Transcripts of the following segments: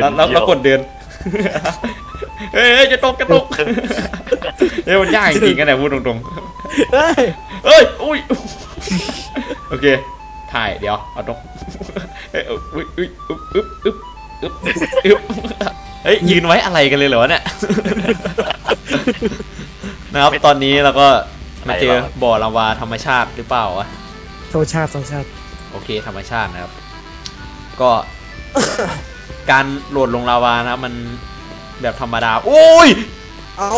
แล้วแล้วแล้วกดเดินเฮ้ยเฮ้ยจะตกจะตกเฮ้ยมันยากจริงๆกันนะพูดตรงเฮ้ยๆเฮ้ยอุ้ยโอเคถ่ายเดี๋ยวเอาตรงเฮ้ยอุ้ยอุ้ยอึ๊บอึ๊บอึ๊บอึ๊บอึ๊บเฮ้ยยืนไว้อะไรกันเลยเหรอวะเนี่ยนะครับตอนนี้เราก็มาเจอบ่อลาวาธรรมชาติหรือเปล่าวะโซชาติโซชาติ โอเคธรรมชาตินะครับ ก็ การโหลดลงลาวานะครับมันแบบธรรมดา โอ้ยเอา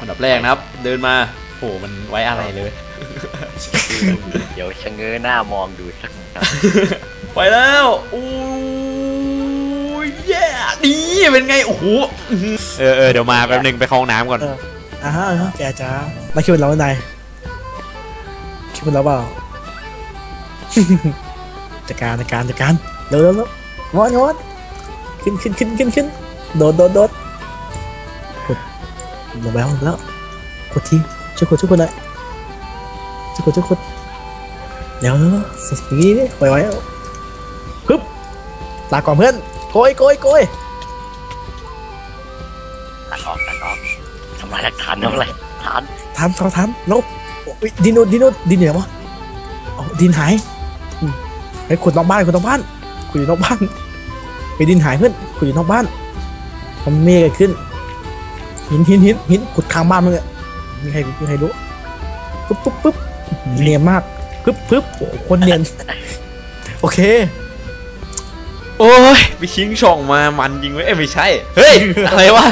อันดับแรกนะครับ เดินมาโหมันไว้อะไรเลย เดี๋ยวชะเง้อหน้ามองดูสักหน่อยไปแล้วโอ้ยแย่ดีเป็นไง โอ้โหเออเออเดี๋ยวมาแป๊บหนึงไปเข้าห้องน้ำก่อน เออ อ่าฮะอ่าฮะแกจ้ามาคิดเป็นเราไหนคิดเป็นเราเปล่า จัดการจัดการจัดการเร็วเร็วเร็ว งอนงอนขึ้นขึ้นขึ้นขึ้นขึ้นโดดโดดโดดกดลงไปแล้วลงไปแล้วกดทีช่วยกดช่วยกดหน่อยช่วยกดช่วยกดเดี๋ยวเร็วเร็วสิอย่างนี้ดิไวไวๆเอาฮึบลาก่อนเพื่อนโกยโกยโกยตัดออกตัดออกทำลายหลักฐานทำลายหลักฐานทันทันทันนกอุ๊ยดินโนดินโนดินอยู่ไหนวะเอาดินหายอืมไอ้ยขุดนอกบ้านขุดนอกบ้านขุดอยู่นอกบ้าน ไปดินหายเพื่อนขุดอยู่นอกบ้านทำเมฆเกิดขึ้น หินหินหินหินขุดข้างบ้านมึงอะมีใครมีใครรู้ปุ๊บปุ๊บปุ๊บเนียนมากปึ๊บปึ๊บโอ้โหคนเนียนโอเค โอ้ยไปชิงช่องมามันจริงเว้ยเอ้ยไม่ใช่ เฮ้ย อะไรวะ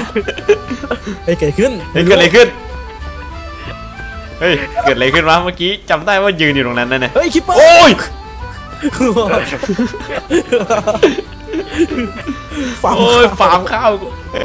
เฮ้ยเกิดขึ้นเฮ้ยเกิดอะไรขึ้น เฮ้ย เกิดอะไรขึ้นวะเมื่อกี้จำได้ว่ายืนอยู่ตรงนั้นนั่นน่ะเฮ้ยคิปเปอร์โอ้ย ฟาร์มโอ้ยฟาร์มข้าวกูเอ้